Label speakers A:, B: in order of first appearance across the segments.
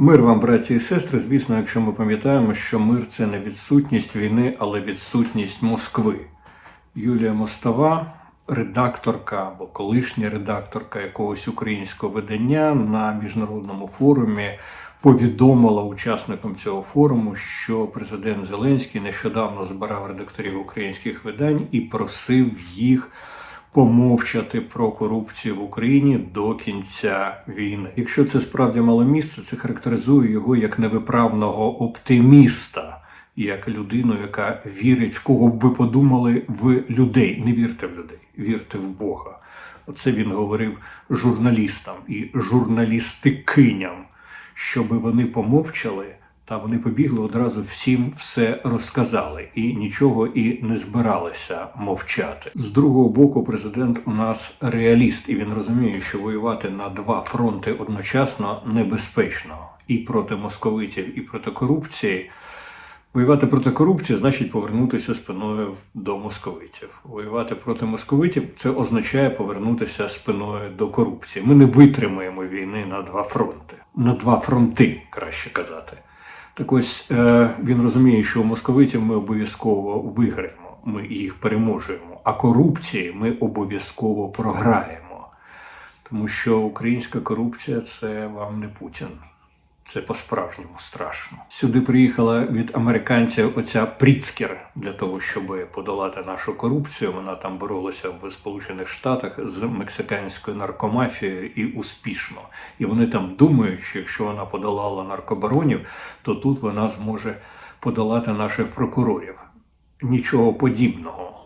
A: Мир вам, браті і сестри. Звісно, якщо ми пам'ятаємо, що мир це не відсутність війни, але відсутність Москви. Юлія Мостова, редакторка або колишня редакторка якогось українського видання на міжнародному форумі повідомила учасникам цього форуму, що президент Зеленський нещодавно збирав редакторів українських видань і просив їх помовчати про корупцію в Україні до кінця війни. Якщо це справді мало місце, це характеризує його як невиправного оптиміста, як людину, яка вірить в кого б ви подумали в людей. Не вірте в людей, вірте в Бога. Оце він говорив журналістам і журналістикиням, щоб вони помовчали. Та вони побігли одразу всім все розказали і нічого і не збиралися мовчати. З другого боку, президент у нас реаліст, і він розуміє, що воювати на два фронти одночасно небезпечно і проти московитів, і проти корупції. Воювати проти корупції значить повернутися спиною до московитів. Воювати проти московитів це означає повернутися спиною до корупції. Ми не витримаємо війни на два фронти, на два фронти, краще казати. Так ось е, він розуміє, що московитів ми обов'язково виграємо, ми їх переможуємо, а корупції ми обов'язково програємо. Тому що українська корупція це вам не Путін. Це по-справжньому страшно. Сюди приїхала від американців оця Пріцкер для того, щоб подолати нашу корупцію. Вона там боролася в Сполучених Штатах з мексиканською наркомафією і успішно. І вони там думають, що якщо вона подолала наркобаронів, то тут вона зможе подолати наших прокурорів. Нічого подібного.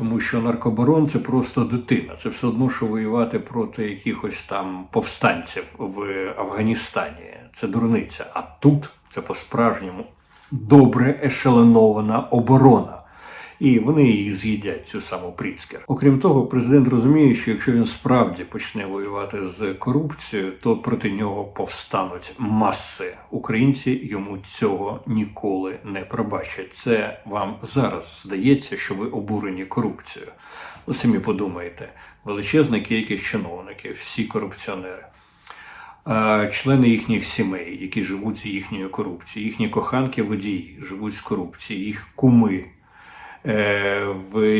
A: Тому що наркобарон це просто дитина. Це все одно, що воювати проти якихось там повстанців в Афганістані. Це дурниця. А тут це по-справжньому добре ешеленована оборона. І вони її з'їдять цю саму Пріцкер. Окрім того, президент розуміє, що якщо він справді почне воювати з корупцією, то проти нього повстануть маси. Українці йому цього ніколи не пробачать. Це вам зараз здається, що ви обурені корупцією. Ну, самі подумайте, величезна кількість чиновників, всі корупціонери. Члени їхніх сімей, які живуть з їхньою корупцією, їхні коханки водії живуть з корупцією, їх куми,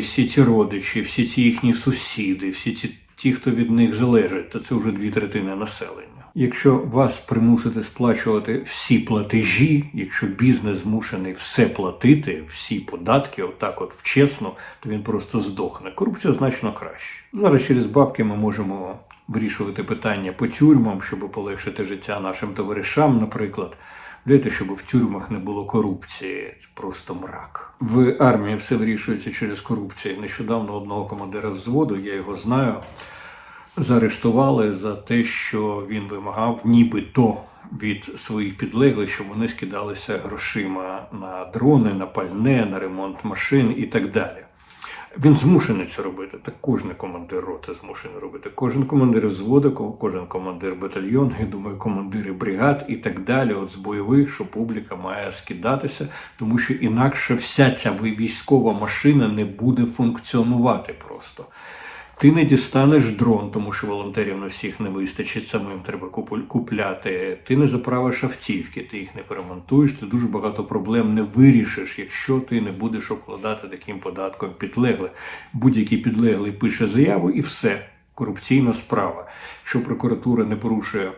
A: всі ці родичі, всі ці їхні сусіди, всі ці ті, хто від них залежить, то це вже дві третини населення. Якщо вас примусити сплачувати всі платежі, якщо бізнес змушений все платити, всі податки, отак, от вчесно, то він просто здохне. Корупція значно краще. Зараз через бабки ми можемо вирішувати питання по тюрмам, щоб полегшити життя нашим товаришам, наприклад. Знаєте, щоб в тюрмах не було корупції, просто мрак. В армії все вирішується через корупцію. Нещодавно одного командира взводу, я його знаю, заарештували за те, що він вимагав нібито від своїх підлеглих, щоб вони скидалися грошима на дрони, на пальне, на ремонт машин і так далі. Він змушений це робити. Так кожен командир роти змушений робити. Кожен командир взводу, кожен командир батальйону, я думаю, командири бригад і так далі. От з бойових, що публіка має скидатися, тому що інакше вся ця військова машина не буде функціонувати просто. Ти не дістанеш дрон, тому що волонтерів на всіх не вистачить, самим треба купляти. Ти не заправиш автівки, ти їх не перемонтуєш, ти дуже багато проблем не вирішиш, якщо ти не будеш обкладати таким податком підлегле. Будь-який підлеглий пише заяву і все. Корупційна справа. що прокуратура не порушує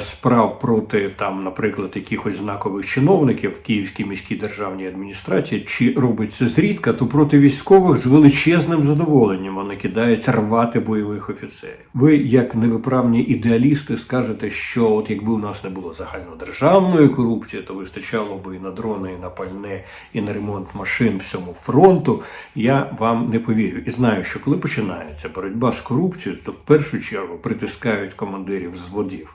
A: справ проти там, наприклад, якихось знакових чиновників в Київській міській державній адміністрації, чи робить це зрідка, то проти військових з величезним задоволенням вони кидають рвати бойових офіцерів. Ви, як невиправні ідеалісти, скажете, що от якби у нас не було загальнодержавної корупції, то вистачало би і на дрони, і на пальне, і на ремонт машин всьому фронту. Я вам не повірю. І знаю, що коли починається боротьба з корупцією, то в першу чергу притискають командирів зводів.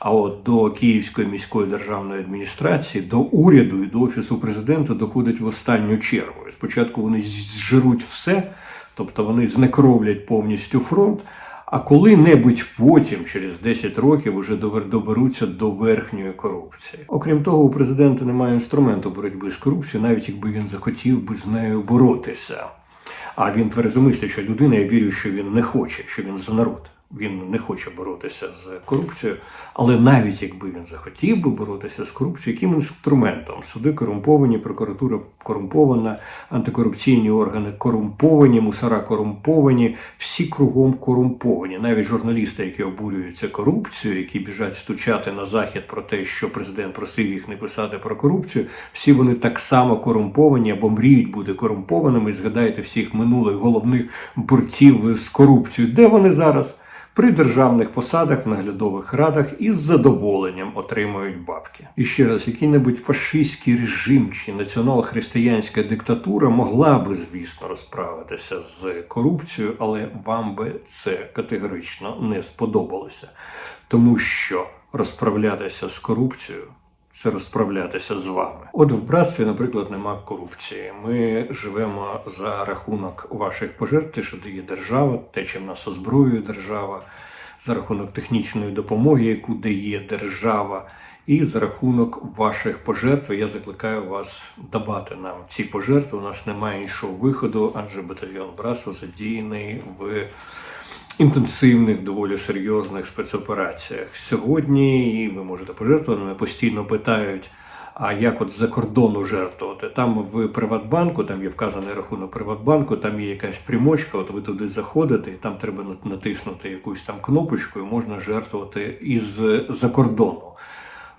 A: А от до Київської міської державної адміністрації, до уряду і до офісу президента доходить в останню чергу. Спочатку вони зжируть все, тобто вони знекровлять повністю фронт. А коли-небудь потім, через 10 років, уже доберуться до верхньої корупції. Окрім того, у президента немає інструменту боротьби з корупцією, навіть якби він захотів би з нею боротися. А він тверезомислить, що людина, я вірю, що він не хоче, що він за народ. Він не хоче боротися з корупцією, але навіть якби він захотів би боротися з корупцією, яким інструментом суди корумповані, прокуратура корумпована, антикорупційні органи корумповані, мусора корумповані, всі кругом корумповані. Навіть журналісти, які обурюються корупцією, які біжать стучати на захід про те, що президент просив їх не писати про корупцію, всі вони так само корумповані або мріють бути корумпованими. Згадайте всіх минулих головних борців з корупцією. Де вони зараз? При державних посадах в наглядових радах із задоволенням отримують бабки. І ще раз, який-небудь фашистський режим чи націонал-християнська диктатура могла би, звісно, розправитися з корупцією, але вам би це категорично не сподобалося, тому що розправлятися з корупцією. Це розправлятися з вами. От в братстві, наприклад, нема корупції. Ми живемо за рахунок ваших пожертв, що дає держава, те, чим нас озброює держава, за рахунок технічної допомоги, яку дає держава, і за рахунок ваших пожертв. Я закликаю вас давати нам ці пожертви. У нас немає іншого виходу, адже батальйон братства задіяний в інтенсивних, доволі серйозних спецопераціях. Сьогодні і ви можете пожертвувати. Постійно питають. А як от за кордону жертвувати? Там в Приватбанку, там є вказаний рахунок Приватбанку, там є якась примочка, от ви туди заходите, і там треба натиснути якусь там кнопочку, і можна жертвувати із за кордону.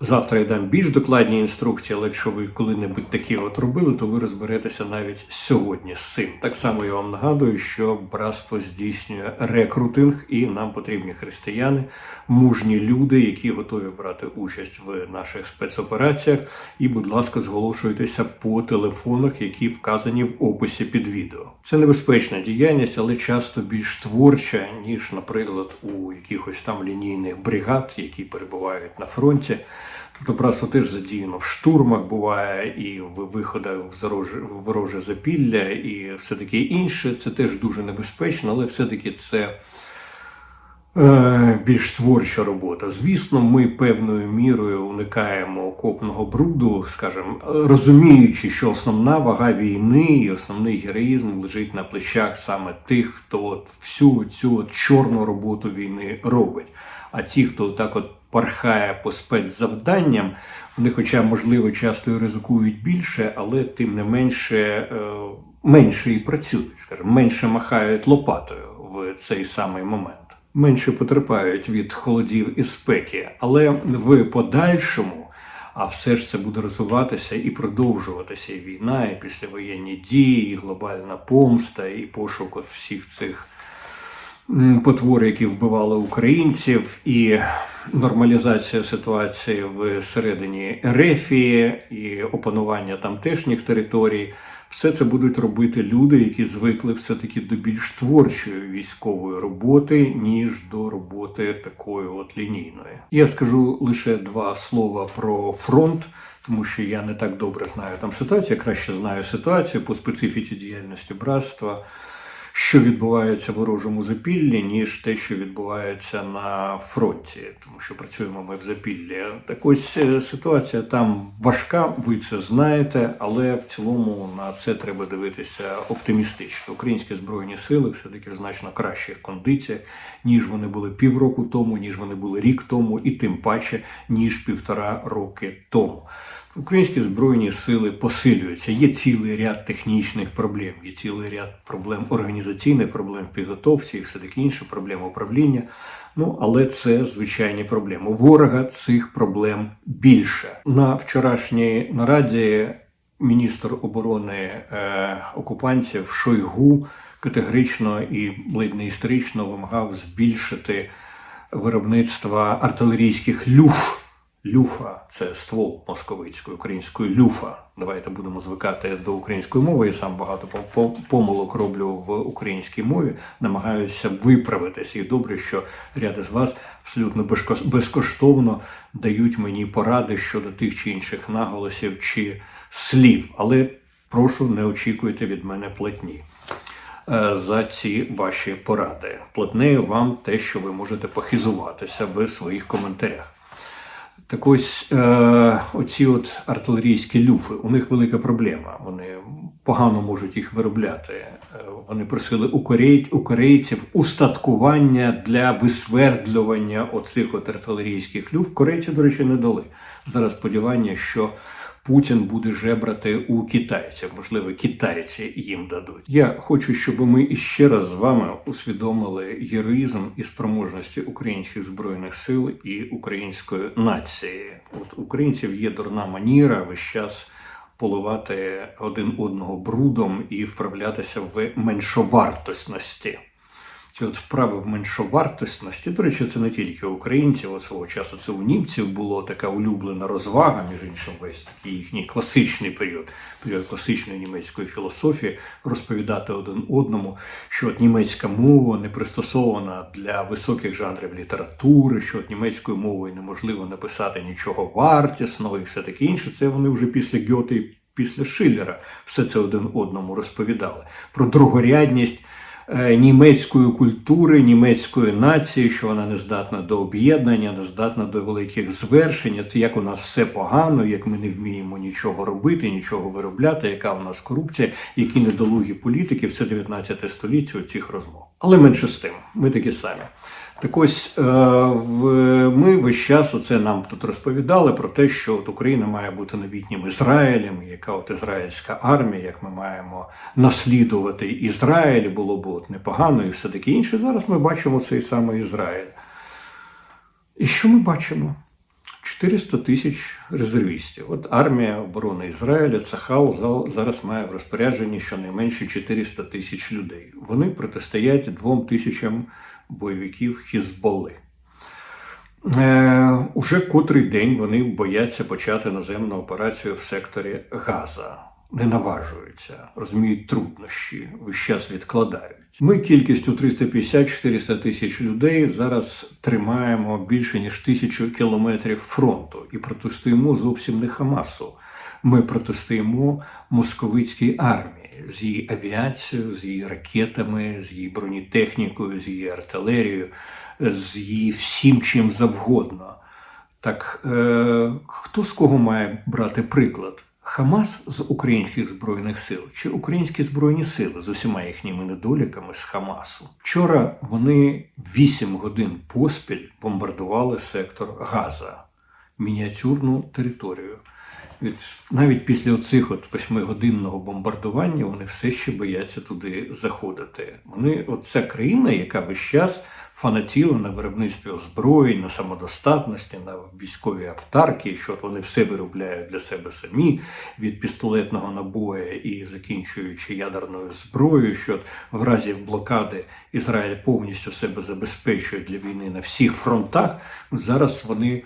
A: Завтра я дам більш докладні інструкції, але якщо ви коли-небудь такі от робили, то ви розберетеся навіть сьогодні з цим. Так само я вам нагадую, що братство здійснює рекрутинг, і нам потрібні християни, мужні люди, які готові брати участь в наших спецопераціях. І, будь ласка, зголошуйтеся по телефонах, які вказані в описі під відео. Це небезпечна діяльність, але часто більш творча, ніж, наприклад, у якихось там лінійних бригад, які перебувають на фронті. Тобто братство теж задіяно в штурмах буває, і в виходах в вороже запілля, і все таке інше. Це теж дуже небезпечно, але все-таки це е, більш творча робота. Звісно, ми певною мірою уникаємо окопного бруду, скажімо, розуміючи, що основна вага війни і основний героїзм лежить на плечах саме тих, хто всю цю чорну роботу війни робить. А ті, хто так от пархає по спецзавданням, вони, хоча, можливо, часто і ризикують більше, але тим не менше е, менше і працюють, скажімо, менше махають лопатою в цей самий момент. Менше потерпають від холодів і спеки, але в подальшому, а все ж це буде розвиватися і продовжуватися і війна, і післявоєнні дії, і глобальна помста, і пошук от всіх цих м, потвор, які вбивали українців, і нормалізація ситуації всередині Ерефії, і опанування тамтешніх територій. Все це будуть робити люди, які звикли все-таки до більш творчої військової роботи, ніж до роботи такої от лінійної. Я скажу лише два слова про фронт, тому що я не так добре знаю там ситуацію. Я краще знаю ситуацію по специфіці діяльності братства, що відбувається в ворожому запіллі, ніж те, що відбувається на фронті, тому що працюємо ми в запіллі. Так ось е, ситуація там важка, ви це знаєте, але в цілому на це треба дивитися оптимістично. Українські збройні сили все-таки в значно кращих кондиціях, ніж вони були півроку тому, ніж вони були рік тому, і тим паче, ніж півтора роки тому. Українські збройні сили посилюються. Є цілий ряд технічних проблем, є цілий ряд проблем організаційних, проблем підготовці і все таке інше, проблем управління. Ну, але це звичайні проблеми. Ворога цих проблем більше. На вчорашній нараді міністр оборони е, окупантів Шойгу категорично і ледь не історично вимагав збільшити виробництво артилерійських люф. Люфа це ствол московицької української люфа. Давайте будемо звикати до української мови. Я сам багато помилок роблю в українській мові. Намагаюся виправитися. І добре, що ряд із вас абсолютно безкоштовно дають мені поради щодо тих чи інших наголосів чи слів. Але прошу, не очікуйте від мене платні. е, За ці ваші поради платнею вам те, що ви можете похизуватися в своїх коментарях. Так ось е, оці от артилерійські люфи, у них велика проблема. Вони погано можуть їх виробляти. Е, Вони просили у, корей, у корейців устаткування для висвердлювання оцих от артилерійських люф. Корейці, до речі, не дали. Зараз сподівання, що Путін буде жебрати у китайців. Можливо, китайці їм дадуть. Я хочу, щоб ми іще раз з вами усвідомили героїзм і спроможності українських збройних сил і української нації. От українців є дурна маніра весь час поливати один одного брудом і вправлятися в меншовартосності. Ці от вправи в меншовартосності, до речі, це не тільки українців, от свого часу це у німців було така улюблена розвага, між іншим, весь такий їхній класичний період, період класичної німецької філософії, розповідати один одному, що от німецька мова не пристосована для високих жанрів літератури, що от німецькою мовою неможливо написати нічого вартісного і все таке інше. Це вони вже після Гьоте і після Шиллера все це один одному розповідали про другорядність німецької культури, німецької нації, що вона не здатна до об'єднання, не здатна до великих звершень, як у нас все погано, як ми не вміємо нічого робити, нічого виробляти, яка у нас корупція, які недолугі політики, все 19 століття у цих розмов. Але менше з тим, ми такі самі. Так ось е, ми весь час оце нам тут розповідали про те, що от Україна має бути новітнім Ізраїлем, яка от ізраїльська армія, як ми маємо наслідувати Ізраїль, було б от непогано і все таке інше. Зараз ми бачимо цей самий Ізраїль. І що ми бачимо? 400 тисяч резервістів. От армія оборони Ізраїля, Цахал зараз має в розпорядженні щонайменше 400 тисяч людей. Вони протистоять двом тисячам бойовиків Хізболи. Е, уже котрий день вони бояться почати наземну операцію в секторі Газа. Не наважуються, розуміють труднощі, весь час відкладають. Ми кількістю 350-400 тисяч людей зараз тримаємо більше ніж тисячу кілометрів фронту і протистоїмо зовсім не Хамасу. Ми протистоїмо московицькій армії з її авіацією, з її ракетами, з її бронетехнікою, з її артилерією, з її всім чим завгодно. Так е, хто з кого має брати приклад? Хамас з українських збройних сил чи українські збройні сили з усіма їхніми недоліками з Хамасу? Вчора вони 8 годин поспіль бомбардували сектор Газа, мініатюрну територію. Навіть після оцих от восьмигодинного бомбардування вони все ще бояться туди заходити. Вони, от ця країна, яка весь час фанатіла на виробництві озброєнь, на самодостатності, на військовій автарки, що вони все виробляють для себе самі від пістолетного набоя і закінчуючи ядерною зброєю, що в разі блокади Ізраїль повністю себе забезпечує для війни на всіх фронтах. Зараз вони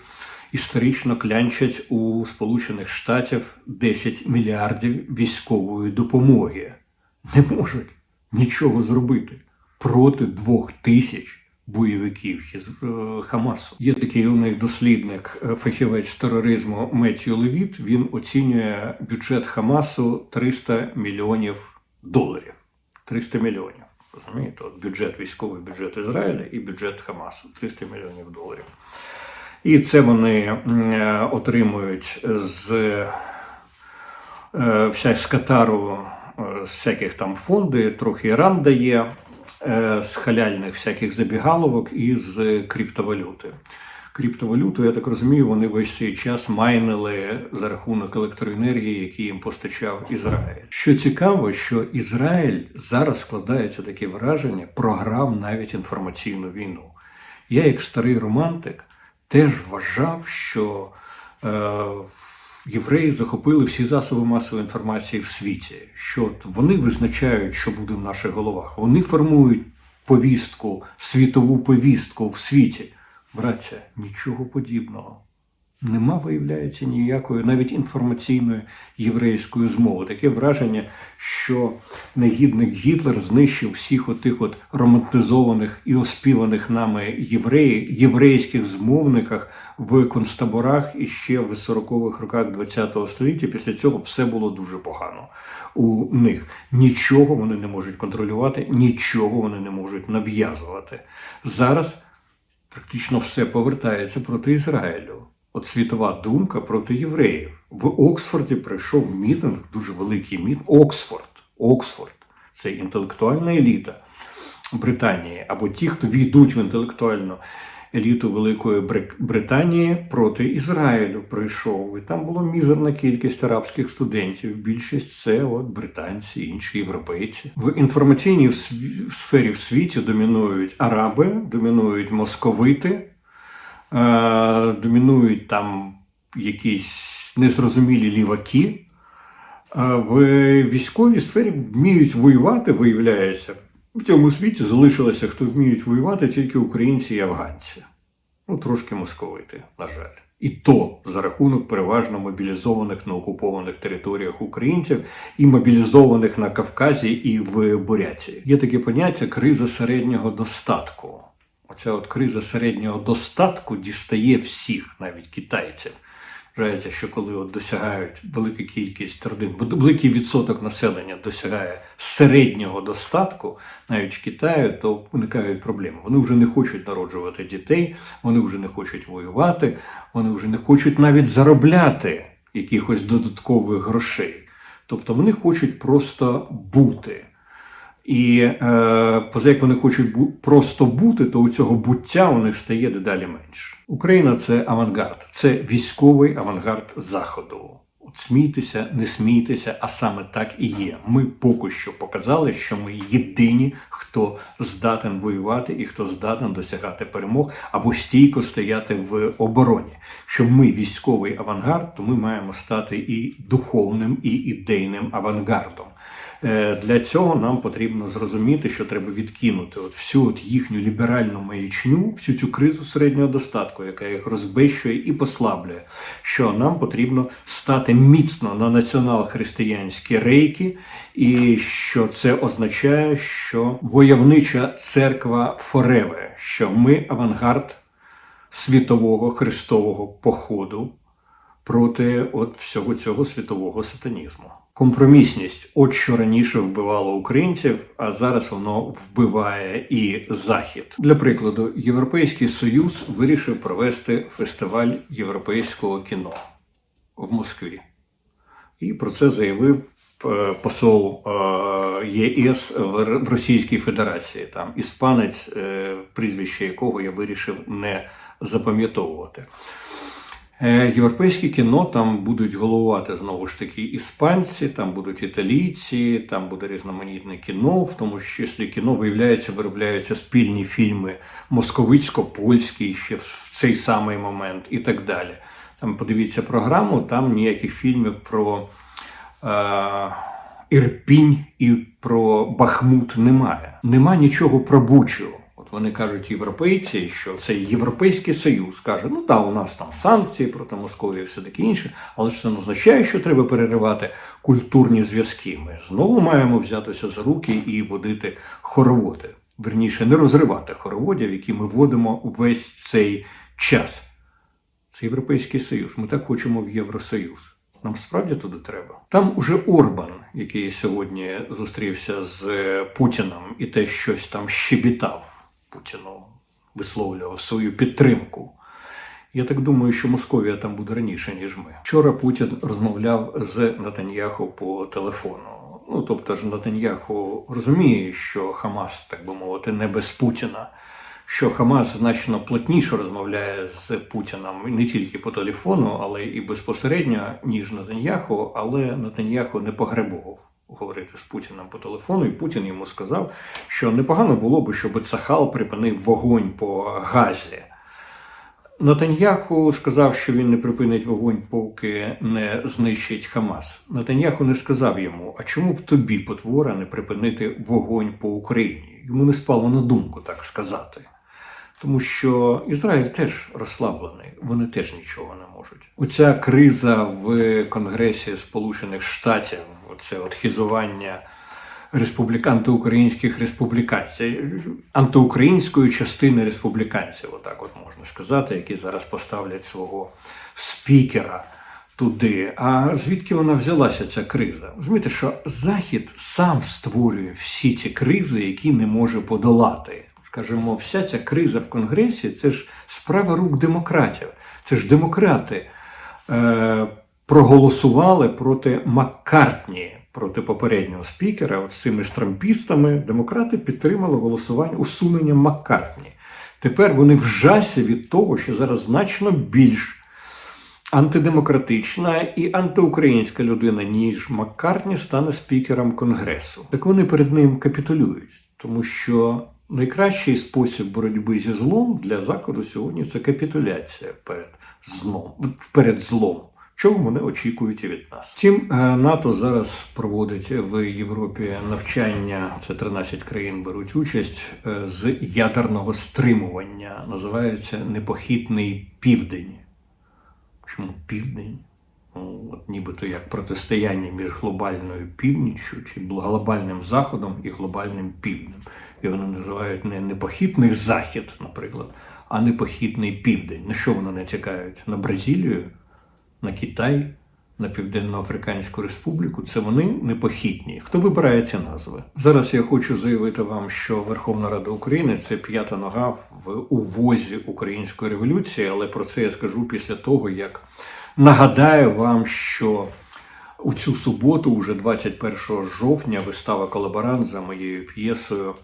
A: історично клянчать у Сполучених Штатів 10 мільярдів військової допомоги. Не можуть нічого зробити проти двох тисяч бойовиків Хіз- е, Хамасу. Є такий у них дослідник, е, фахівець тероризму Меттью Левіт. Він оцінює бюджет Хамасу 300 мільйонів доларів. 300 мільйонів. Розумієте, от бюджет військовий бюджет Ізраїля і бюджет Хамасу 300 мільйонів доларів. І це вони е, отримують з е, з Катару, е, з всяких там фонди, трохи Іран дає, з халяльних всяких забігаловок і з криптовалюти. Криптовалюту, я так розумію, вони весь цей час майнили за рахунок електроенергії, які їм постачав Ізраїль. Що цікаво, що Ізраїль зараз складається таке враження, програв навіть інформаційну війну. Я, як старий романтик, теж вважав, що е, євреї захопили всі засоби масової інформації в світі, що вони визначають, що буде в наших головах. Вони формують повістку, світову повістку в світі. Браття, нічого подібного. Нема, виявляється, ніякої навіть інформаційної єврейської змови. Таке враження, що негідник Гітлер знищив всіх отих от романтизованих і оспіваних нами євреїв, єврейських змовниках в концтаборах і ще в 40-х роках ХХ століття. Після цього все було дуже погано у них. Нічого вони не можуть контролювати, нічого вони не можуть нав'язувати. Зараз практично все повертається проти Ізраїлю. От світова думка проти євреїв. В Оксфорді прийшов мітинг, дуже великий мітинг. Оксфорд. Оксфорд це інтелектуальна еліта Британії, або ті, хто війдуть в інтелектуальну еліту Великої Британії проти Ізраїлю прийшов. І там була мізерна кількість арабських студентів. Більшість це от британці, інші європейці. В інформаційній сфері в світі домінують араби, домінують московити, домінують там якісь незрозумілі ліваки. В військовій сфері вміють воювати, виявляється. В цьому світі залишилося, хто вміють воювати, тільки українці і афганці. Ну, трошки московити, на жаль. І то за рахунок переважно мобілізованих на окупованих територіях українців і мобілізованих на Кавказі і в Буряті. Є таке поняття криза середнього достатку. Оця от криза середнього достатку дістає всіх, навіть китайців. Вважається, що коли от досягають велика кількість родин, великий відсоток населення досягає середнього достатку, навіть в Китаї, то виникають проблеми. Вони вже не хочуть народжувати дітей, вони вже не хочуть воювати, вони вже не хочуть навіть заробляти якихось додаткових грошей. Тобто вони хочуть просто бути. І е, поза як вони хочуть бу- просто бути, то у цього буття у них стає дедалі менше. Україна це авангард, це військовий авангард Заходу. От смійтеся, не смійтеся, а саме так і є. Ми поки що показали, що ми єдині, хто здатен воювати і хто здатен досягати перемог або стійко стояти в обороні. Що ми військовий авангард, то ми маємо стати і духовним, і ідейним авангардом. Е, Для цього нам потрібно зрозуміти, що треба відкинути от всю от їхню ліберальну маячню, всю цю кризу середнього достатку, яка їх розбещує і послаблює. Що нам потрібно стати міцно на націонал-християнські рейки, і що це означає, що войовнича церква фореве, що ми авангард світового христового походу проти от всього цього світового сатанізму. Компромісність, от що раніше вбивало українців, а зараз воно вбиває і захід. Для прикладу, Європейський Союз вирішив провести фестиваль європейського кіно в Москві. І про це заявив е, посол е, ЄС в Російській Федерації. Там іспанець, е, прізвище якого я вирішив не запам'ятовувати. Е, Європейське кіно там будуть головувати знову ж таки іспанці, там будуть італійці, там буде різноманітне кіно, в тому числі кіно виявляється, виробляються спільні фільми московицько-польські ще в цей самий момент і так далі. Там подивіться програму, там ніяких фільмів про е, Ірпінь і про Бахмут немає. Нема нічого про Бучу. От вони кажуть, європейці, що це Європейський Союз каже, ну так, у нас там санкції проти Московії, все таке інше, але ж це не означає, що треба переривати культурні зв'язки. Ми знову маємо взятися за руки і водити хороводи. Верніше, не розривати хороводів, які ми водимо весь цей час. Це Європейський Союз. Ми так хочемо в Євросоюз. Нам справді туди треба. Там уже Орбан, який сьогодні зустрівся з Путіном і те щось там щебітав Путіну, висловлював свою підтримку. Я так думаю, що Московія там буде раніше, ніж ми. Вчора Путін розмовляв з Натаньяху по телефону. Ну тобто ж Натаньяху розуміє, що Хамас, так би мовити, не без Путіна. Що Хамас значно плотніше розмовляє з Путіном не тільки по телефону, але і безпосередньо, ніж Натаньяху, але Натаньяху не погребував говорити з Путіним по телефону, і Путін йому сказав, що непогано було би, щоб Цахал припинив вогонь по Газі. Натаньяху сказав, що він не припинить вогонь, поки не знищить Хамас. Натаньяху не сказав йому, а чому б тобі, потвора, не припинити вогонь по Україні? Йому не спало на думку так сказати. Тому що Ізраїль теж розслаблений, вони теж нічого не можуть. Оця криза в Конгресі Сполучених Штатів, це от хізування республік... антиукраїнських республіканців, антиукраїнської частини республіканців, отак от можна сказати, які зараз поставлять свого спікера туди. А звідки вона взялася ця криза? Розумієте, що Захід сам створює всі ці кризи, які не може подолати. Скажімо, вся ця криза в Конгресі це ж справа рук демократів. Це ж демократи е, проголосували проти Маккартні, проти попереднього спікера. От з цими ж трампістами демократи підтримали голосування усунення Маккартні. Тепер вони в жасі від того, що зараз значно більш антидемократична і антиукраїнська людина, ніж Маккартні, стане спікером Конгресу. Так вони перед ним капітулюють, тому що найкращий спосіб боротьби зі злом для Заходу сьогодні це капітуляція перед злом, перед злом. Чого вони очікують і від нас? Втім, е, НАТО зараз проводить в Європі навчання. Це 13 країн беруть участь е, з ядерного стримування. Називається Непохитний Південь. Чому південь? Ну, от нібито як протистояння між глобальною північчю чи глобальним заходом і глобальним півднем. І вони називають не непохитний захід, наприклад, а непохитний південь. На що вони натякають? На Бразилію, на Китай, на Південно-Африканську Республіку. Це вони непохитні. Хто вибирає ці назви? Зараз я хочу заявити вам, що Верховна Рада України це п'ята нога в увозі української революції, але про це я скажу після того, як нагадаю вам, що у цю суботу, уже 21 жовтня, вистава колаборант за моєю п'єсою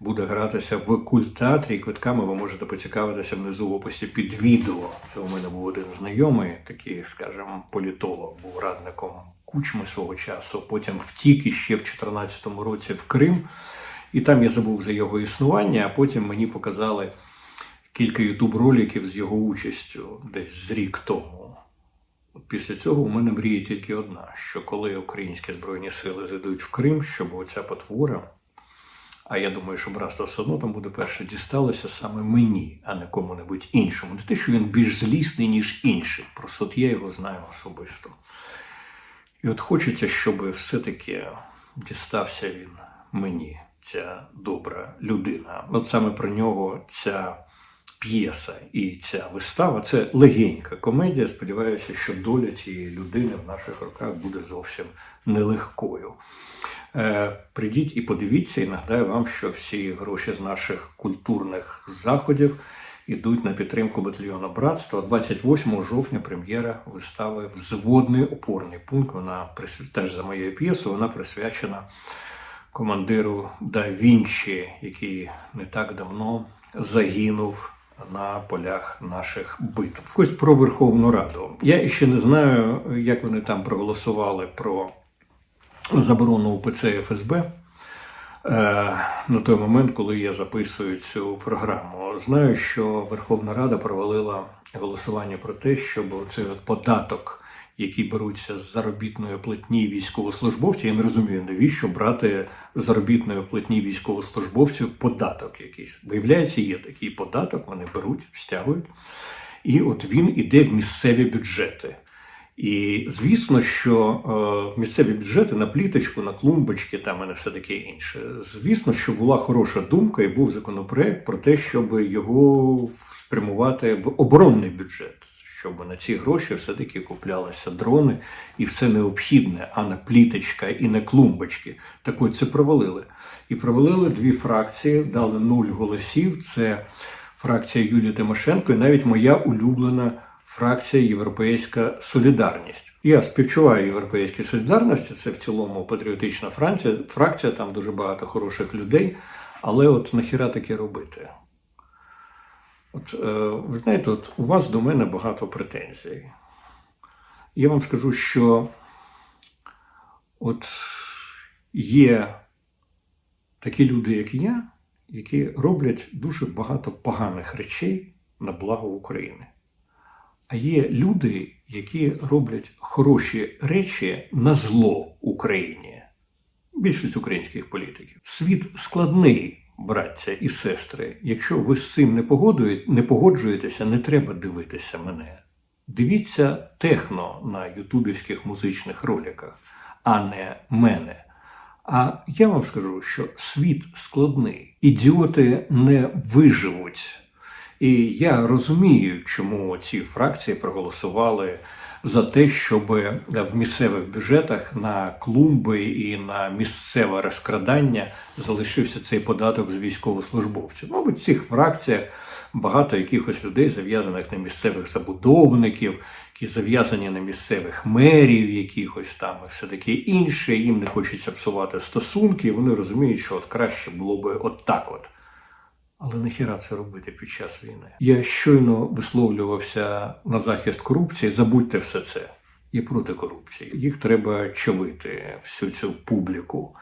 A: буде гратися в культтеатрі. І Квитками ви можете поцікавитися внизу в описі під відео. Це у мене був один знайомий, такий, скажімо, політолог, був радником кучми свого часу. Потім втік іще в 2014 році в Крим. І там я забув за його існування, а потім мені показали кілька ютуб-роликів з його участю десь з рік тому. Після цього у мене мріє тільки одна: що коли українські збройні сили зайдуть в Крим, щоб оця потвора, а я думаю, що братство все одно там буде перше дісталося саме мені, а не кому-небудь іншому. Не те, що він більш злісний, ніж інший. Просто от я його знаю особисто. І от хочеться, щоб все-таки дістався він мені, ця добра людина. От саме про нього ця п'єса і ця вистава це легенька комедія. Сподіваюся, що доля цієї людини в наших руках буде зовсім нелегкою. Е, Прийдіть і подивіться, і нагадаю вам, що всі гроші з наших культурних заходів ідуть на підтримку батальйону братства. 28 жовтня прем'єра вистави Взводний опорний пункт. Вона теж за моєю п'єсою, вона присвячена командиру Да Вінчі, який не так давно загинув на полях наших битв. Ось про Верховну Раду. Я ще не знаю, як вони там проголосували про заборону УПЦ ФСБ е, на той момент, коли я записую цю програму. Знаю, що Верховна Рада провалила голосування про те, щоб цей податок, який беруться з заробітної платні військовослужбовців, я не розумію, навіщо брати з заробітної платні військовослужбовців податок якийсь. Виявляється, є такий податок, вони беруть, стягують, і от він іде в місцеві бюджети. І звісно, що е, в місцеві бюджети на пліточку, на клумбочки там і на все таке інше. Звісно, що була хороша думка і був законопроект про те, щоб його спрямувати в оборонний бюджет, щоб на ці гроші все-таки куплялися дрони і все необхідне, а не пліточка і не клумбочки. Так от це провалили. І провалили дві фракції, дали нуль голосів. Це фракція Юлії Тимошенко і навіть моя улюблена фракція Європейська Солідарність. Я співчуваю Європейській солідарності, це в цілому патріотична фракція, фракція, там дуже багато хороших людей. Але от нахіра таке робити? От, е, ви знаєте, от у вас до мене багато претензій. Я вам скажу, що от є такі люди, як я, які роблять дуже багато поганих речей на благо України. А є люди, які роблять хороші речі на зло Україні. Більшість українських політиків. Світ складний, браття і сестри. Якщо ви з цим не, погодує- не погоджуєтеся, не треба дивитися мене. Дивіться техно на ютубівських музичних роликах, а не мене. А я вам скажу, що світ складний. Ідіоти не виживуть. І я розумію, чому ці фракції проголосували за те, щоб в місцевих бюджетах на клумби і на місцеве розкрадання залишився цей податок з військовослужбовців. Мабуть, в цих фракціях багато якихось людей, зав'язаних на місцевих забудовників, які зав'язані на місцевих мерів, якихось там і все таке інше. Їм не хочеться псувати стосунки, і вони розуміють, що от краще було би от так от. Але нахіра це робити під час війни? Я щойно висловлювався на захист корупції. Забудьте все це. Я проти корупції. Їх треба чавити, всю цю публіку.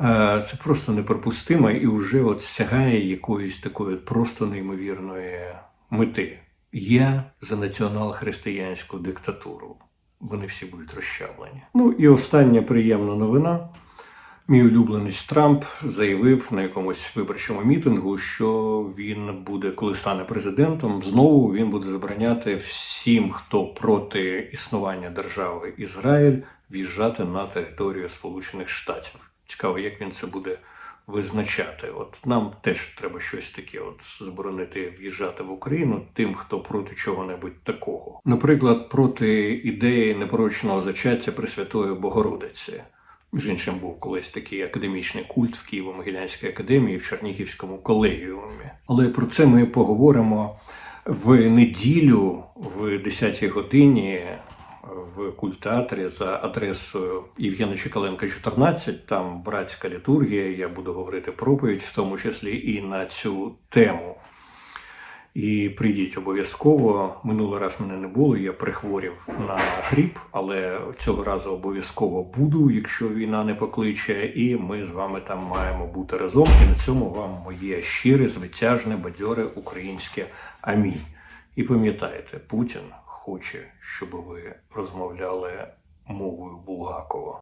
A: Е, Це просто неприпустимо і вже от сягає якоїсь такої просто неймовірної мети. Я за націонал-християнську диктатуру. Вони всі будуть розчавлені. Ну і остання приємна новина. Мій улюбленець Трамп заявив на якомусь виборчому мітингу, що він буде, коли стане президентом, знову він буде забороняти всім, хто проти існування держави Ізраїль, в'їжджати на територію Сполучених Штатів. Цікаво, як він це буде визначати. От нам теж треба щось таке, от заборонити в'їжджати в Україну тим, хто проти чого-небудь такого. Наприклад, проти ідеї непорочного зачаття Пресвятої Богородиці. Між іншим був колись такий академічний культ в Києво-Могилянській академії в Чернігівському колегіумі. Але про це ми поговоримо в неділю в 10-й годині в культтеатрі за адресою Євгена Чекаленка, 14. Там братська літургія. Я буду говорити проповідь, в тому числі і на цю тему. І прийдіть обов'язково. Минулий раз мене не було, я прихворів на гріп, але цього разу обов'язково буду, якщо війна не покличе, і ми з вами там маємо бути разом. І на цьому вам моє щире, звитяжне, бадьоре українське амінь. І пам'ятайте, Путін хоче, щоб ви розмовляли мовою Булгакова.